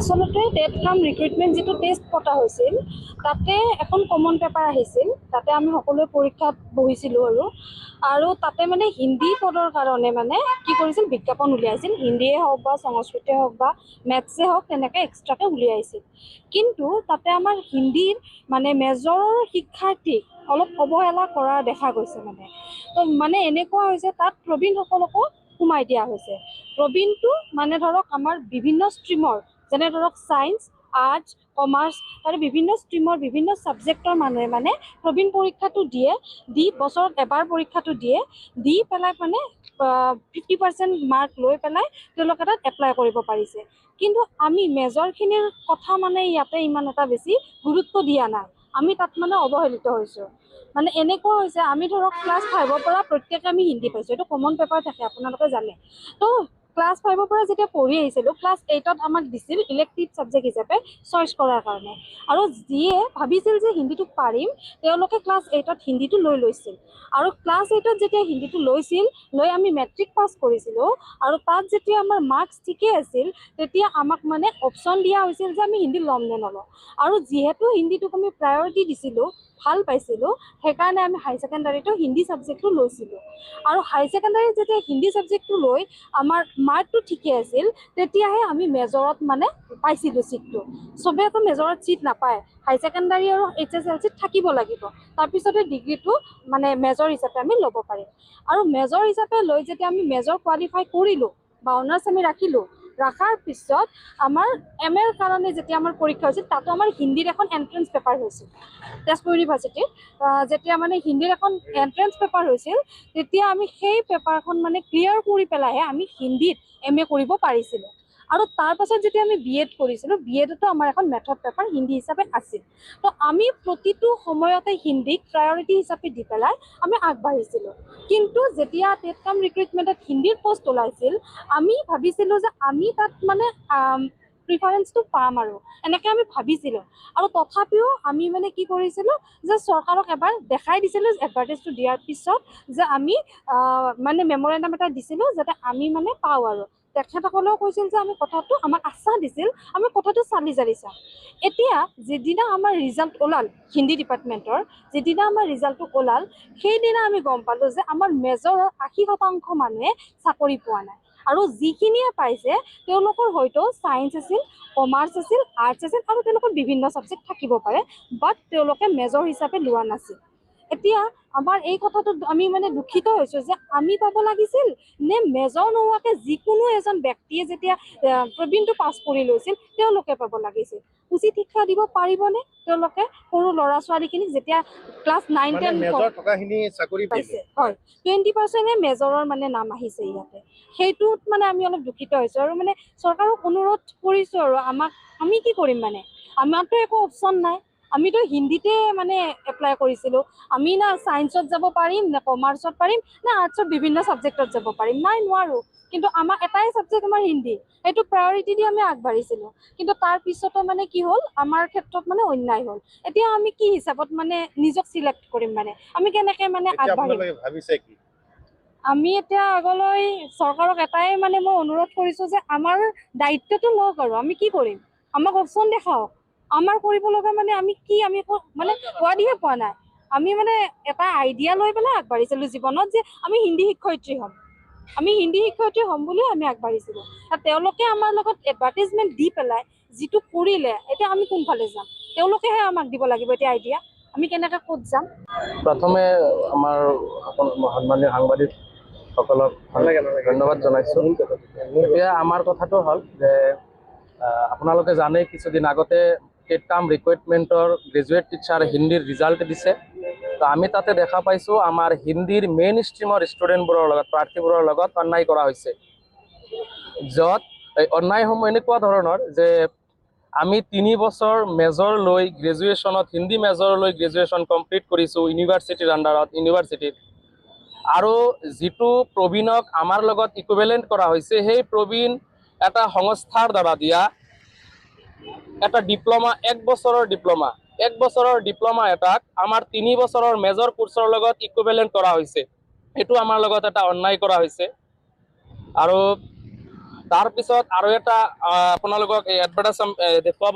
আচলতে টেট কাম ৰিক্ৰুইটমেণ্ট যিটো টেষ্ট পতা হৈছিল তাতে এখন কমন পেপাৰ আহিছিল তাতে আমি সকলোৱে পৰীক্ষাত বহিছিলোঁ আৰু আৰু তাতে মানে হিন্দী পদৰ কাৰণে মানে কি কৰিছিল বিজ্ঞাপন উলিয়াইছিল হিন্দীয়ে হওক বা সংস্কৃতে হওক বা মেথছে হওক তেনেকৈ এক্সট্ৰাকৈ উলিয়াইছিল। কিন্তু তাতে আমাৰ হিন্দীৰ মানে মেজৰৰ শিক্ষাৰ্থীক অলপ অৱহেলা কৰা দেখা গৈছে মানে। তো মানে এনেকুৱা হৈছে তাত প্ৰবীণসকলকো সোমাই দিয়া হৈছে। প্ৰবীণটো মানে ধৰক আমাৰ বিভিন্ন ষ্ট্ৰীমৰ যেনে ধৰক ছায়েন্স আৰ্টছ কমাৰ্চ আৰু বিভিন্ন ষ্ট্ৰীমৰ বিভিন্ন ছাবজেক্টৰ মানুহে মানে প্ৰবীণ পৰীক্ষাটো দিয়ে দি বছৰত এবাৰ পৰীক্ষাটো দিয়ে দি পেলাই মানে ফিফটি পাৰ্চেণ্ট মাৰ্ক লৈ পেলাই তেওঁলোকে তাত এপ্লাই কৰিব পাৰিছে। কিন্তু আমি মেজৰখিনিৰ কথা মানে ইয়াতে ইমান এটা বেছি গুৰুত্ব দিয়া নাই। আমি তাত মানে অৱহেলিত হৈছোঁ। মানে এনেকুৱা হৈছে আমি ধৰক ক্লাছ ফাইভৰ পৰা প্ৰত্যেকে আমি হিন্দী পাইছোঁ। এইটো কমন পেপাৰ থাকে আপোনালোকে জানে। তো ক্লাছ ফাইভৰ পৰা যেতিয়া পঢ়ি আহিছিলোঁ ক্লাছ এইটত আমাক দিছিল ইলেক্টিভ ছাবজেক্ট হিচাপে চইচ কৰাৰ কাৰণে। আৰু যিয়ে ভাবিছিল যে হিন্দীটো পাৰিম তেওঁলোকে ক্লাছ এইটত হিন্দীটো লৈ লৈছিল। আৰু ক্লাছ এইটত যেতিয়া হিন্দীটো লৈছিল লৈ আমি মেট্ৰিক পাছ কৰিছিলোঁ আৰু তাত যেতিয়া আমাৰ মাৰ্কছ ঠিকেই আছিল তেতিয়া আমাক মানে অপশ্যন দিয়া হৈছিল যে আমি হিন্দী ল'ম নে নলওঁ। আৰু যিহেতু হিন্দীটোক আমি প্ৰায়ৰিটি দিছিলোঁ ভাল পাইছিলোঁ সেইকাৰণে আমি হাই ছেকেণ্ডাৰীটো হিন্দী ছাবজেক্টটো লৈছিলোঁ। আৰু হাই ছেকেণ্ডাৰীত যেতিয়া হিন্দী ছাবজেক্টটো লৈ আমাৰ মাৰ্কটো ঠিকে আছিল তেতিয়াহে আমি মেজৰত মানে পাইছিলোঁ ছিটটো। চবেইতো মেজৰত ছিট নাপায়। হাই ছেকেণ্ডাৰী আৰু এইচ এছ এল চিত থাকিব লাগিব। তাৰপিছতে ডিগ্ৰীটো মানে মেজৰ হিচাপে আমি ল'ব পাৰিম। আৰু মেজৰ হিচাপে লৈ যেতিয়া আমি মেজৰ কোৱালিফাই কৰিলোঁ বা অনাৰ্ছ আমি ৰাখিলোঁ ৰখাৰ পিছত আমাৰ এম এৰ কাৰণে যেতিয়া আমাৰ পৰীক্ষা হৈছিল তাতো আমাৰ হিন্দীৰ এখন এণ্ট্ৰেঞ্চ পেপাৰ হৈছিল তেজপুৰ ইউনিভাৰ্চিটিত যেতিয়া মানে হিন্দীৰ এখন এণ্ট্ৰেঞ্চ পেপাৰ হৈছিল তেতিয়া আমি সেই পেপাৰখন মানে ক্লিয়াৰ কৰি পেলাইহে আমি হিন্দীত এম এ কৰিব পাৰিছিলোঁ। আৰু তাৰ পাছত যেতিয়া আমি বি এড কৰিছিলোঁ বি এডতো আমাৰ এখন মেথড পেপাৰ হিন্দী হিচাপে আছিল। তো আমি প্ৰতিটো সময়তে হিন্দীক প্ৰায়ৰিটি হিচাপে দি পেলাই আমি আগবাঢ়িছিলোঁ। কিন্তু যেতিয়া টেট কাম ৰিক্ৰুইটমেণ্টত হিন্দীৰ পষ্ট ওলাইছিল আমি ভাবিছিলোঁ যে আমি তাত মানে প্ৰিফাৰেঞ্চটো পাম আৰু। এনেকৈ আমি ভাবিছিলোঁ। আৰু তথাপিও আমি মানে কি কৰিছিলোঁ যে চৰকাৰক এবাৰ দেখাই দিছিলোঁ এডভাৰটাইজটো দিয়াৰ পিছত যে আমি মানে মেমৰেণ্ডাম এটা দিছিলোঁ যাতে আমি মানে পাওঁ আৰু। তেখেতসকলেও কৈছিল যে আমি কথাটো আমাক আশ্বাস দিছিল আমি কথাটো চালি জাৰি চাম এতিয়া যিদিনা আমাৰ ৰিজাল্ট ওলাল হিন্দী ডিপাৰ্টমেণ্টৰ যিদিনা আমাৰ ৰিজাল্টটো ওলাল সেইদিনা আমি গম পালোঁ যে আমাৰ মেজৰৰ আশী শতাংশ মানুহে চাকৰি পোৱা নাই। আৰু যিখিনিয়ে পাইছে তেওঁলোকৰ হয়তো ছায়েন্স আছিল কমাৰ্চ আছিল আৰ্টছ আছিল আৰু তেওঁলোকৰ বিভিন্ন ছাবজেক্ট থাকিব পাৰে বাট তেওঁলোকে মেজৰ হিচাপে লোৱা নাছিল। এতিয়া আমাৰ এই কথাটোত আমি মানে দুখিত হৈছোঁ যে আমি পাব লাগিছিল নে মেজৰ নোহোৱাকৈ যিকোনো এজন ব্যক্তিয়ে যেতিয়া প্ৰবীণটো পাছ কৰি লৈছিল তেওঁলোকে পাব লাগিছিল। উচিত শিক্ষা দিব পাৰিবনে তেওঁলোকে সৰু ল'ৰা ছোৱালীখিনিক যেতিয়া ক্লাছ নাইন টেন পাইছে। হয়। টুৱেণ্টি পাৰ্চেণ্টে মেজৰৰ মানে নাম আহিছে ইয়াতে। সেইটোত মানে আমি অলপ দুখিত হৈছোঁ আৰু মানে চৰকাৰক অনুৰোধ কৰিছোঁ আৰু আমাক আমি কি কৰিম মানে? আমাৰতো একো অপশ্যন নাই। আমিতো হিন্দীতে মানে এপ্লাই কৰিছিলোঁ। আমি না ছায়েন্সত যাব পাৰিম নে কমাৰ্চত পাৰিম নে আৰ্টছৰ বিভিন্ন ছাবজেক্টত যাব পাৰিম। নাই নোৱাৰোঁ। কিন্তু আমাৰ এটাই ছাবজেক্ট আমাৰ হিন্দী। সেইটো প্ৰায়ৰিটি দি আমি আগবাঢ়িছিলোঁ। কিন্তু তাৰ পিছতো মানে কি হ'ল আমাৰ ক্ষেত্ৰত মানে অন্যায় হ'ল। এতিয়া আমি কি হিচাপত মানে নিজক চিলেক্ট কৰিম মানে? আমি কেনেকৈ মানে আগবাঢ়িম? আমি এতিয়া আগলৈ চৰকাৰক এটাই মানে মই অনুৰোধ কৰিছোঁ যে আমাৰ দায়িত্বটো লওক আৰু। আমি কি কৰিম? আমাক অপশ্যন দেখাওক। আমাৰ কৰিব লগা মানে আমি কি আমি একো মানে হোৱাদিহে পোৱা নাই। আমি মানে এটা আইডিয়া লৈ পেলাই আগবাঢ়িছিলোঁ জীৱনত যে আমি হিন্দী শিক্ষয়িত্ৰী হ'ম। আমি হিন্দী শিক্ষয়িত্ৰী হ'ম বুলিও আমি আগবাঢ়িছিলোঁ। আৰু তেওঁলোকে আমাৰ লগত এডভাৰ্টাইজমেণ্ট দি পেলাই যিটো কৰিলে এতিয়া আমি কোনফালে যাম? তেওঁলোকেহে আমাক দিব লাগিব এতিয়া আইডিয়া আমি কেনেকৈ ক'ত যাম? প্ৰথমে আমাৰ সন্মানীয় সাংবাদিকসকলক ধন্যবাদ জনাইছোঁ। এতিয়া আমাৰ কথাটো হ'ল যে আপোনালোকে জানে কিছুদিন আগতে টেট কাম ৰিক্ৰুইটমেণ্টৰ গ্ৰেজুৱেট টিচাৰ হিন্দীৰ ৰিজাল্ট দিছে। তো আমি তাতে দেখা পাইছোঁ, আমাৰ হিন্দীৰ মেইন ষ্ট্ৰীমৰ ষ্টুডেণ্টবোৰৰ লগত প্ৰাৰ্থীবোৰৰ লগত অন্যায় কৰা হৈছে। য'ত অন্যায়সমূহ এনেকুৱা ধৰণৰ যে আমি তিনি বছৰ মেজৰ লৈ গ্ৰেজুৱেশ্যনত হিন্দী মেজৰ লৈ গ্ৰেজুৱেশ্যন কমপ্লিট কৰিছোঁ ইউনিভাৰ্চিটিৰ আণ্ডাৰত ইউনিভাৰ্চিটিত আৰু যিটো প্ৰবীণক আমাৰ লগত ইকুইভেলেণ্ট কৰা হৈছে, সেই প্ৰবীণ এটা সংস্থাৰ দ্বাৰা দিয়া এটা ডিপ্ল'মা এক বছৰৰ ডিপ্ল'মা এক বছৰৰ ডিপ্ল'মা এটাক আমাৰ তিনি বছৰৰ মেজৰ কোৰ্চৰ লগত ইকুইভেলেণ্ট কৰা হৈছে। সেইটো আমাৰ লগত এটা অন্যায় কৰা হৈছে। আৰু তাৰপিছত আৰু এটা আপোনালোকক এডভাৰটাইজ দেখুৱাব